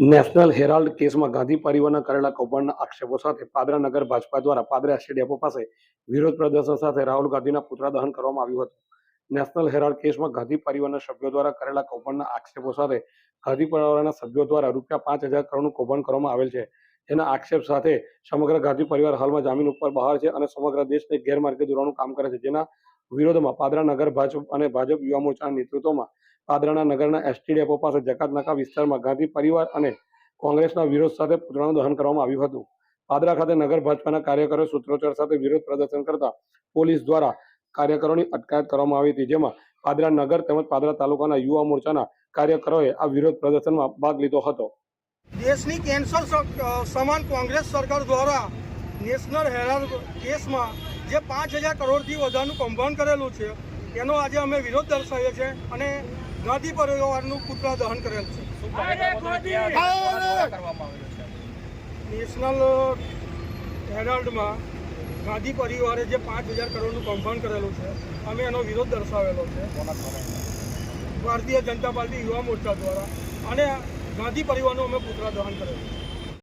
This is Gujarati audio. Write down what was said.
નેશનલ હેરાલ્ડ કેસમાં ગાંધી પરિવારના કરેલા કૌભાંડના આક્ષેપો સાથે પાદરા નગર ભાજપા દ્વારા પાદરા એસટી ડેપો પાસે વિરોધ પ્રદર્શન સાથે રાહુલ ગાંધીના પુતળા દહન કરવામાં આવ્યું હતું. નેશનલ હેરાલ્ડ કેસમાં ગાંધી પરિવારના સભ્યો દ્વારા કરેલા કૌભાંડના આક્ષેપો સાથે ગાંધી પરિવારના સભ્યો દ્વારા રૂપિયા પાંચ હજાર કરોડનું કૌભાંડ કરવામાં આવેલ છે. તેના આક્ષેપ સાથે સમગ્ર ગાંધી પરિવાર હાલમાં જામીન ઉપર બહાર છે અને સમગ્ર દેશને ગેરમાર્ગે દોરવાનું કામ કરે છે. જેના વિરોધમાં પાદરા નગર ભાજપ અને ભાજપ યુવા મોરચાના નેતૃત્વમાં પાદરાના નગરના એસટી ડેપો પાસે જકાત વિસ્તારમાં ગાંધી પરિવાર અને કોંગ્રેસના વિરોધ સાથે પુતળાનું દહન કરવામાં આવ્યું હતું. પાદરા ખાતે નગર ભાજપાના કાર્યકરો સૂત્રોચ્ચાર સાથે વિરોધ પ્રદર્શન કરતા પોલીસ દ્વારા કાર્યકરોની અટકાયત કરવામાં આવી હતી, જેમાં પાદરા નગર તેમજ પાદરા તાલુકાના યુવા મોરચાના કાર્યકરોએ આ વિરોધ પ્રદર્શનમાં ભાગ લીધો હતો. દેશની કેન્સર સમાન કોંગ્રેસ સરકાર દ્વારા નેશનલ હેરાલ્ડ કેસમાં જે પાંચ હજાર કરોડથી વધારનું કૌભાંડ કરેલું છે એનો આજે અમે વિરોધ દર્શાવીએ છીએ અને ગાંધી પરિવારનું પુતળા દહન કરેલ છે. નેશનલ હેરાલ્ડમાં ગાંધી પરિવારે જે પાંચ હજાર કરોડનું કૌભાંડ કરેલું છે અમે એનો વિરોધ દર્શાવેલો છે. ભારતીય જનતા પાર્ટી યુવા મોરચા દ્વારા અને ગાંધી પરિવારનું અમે પુતળા દહન કરેલું છે.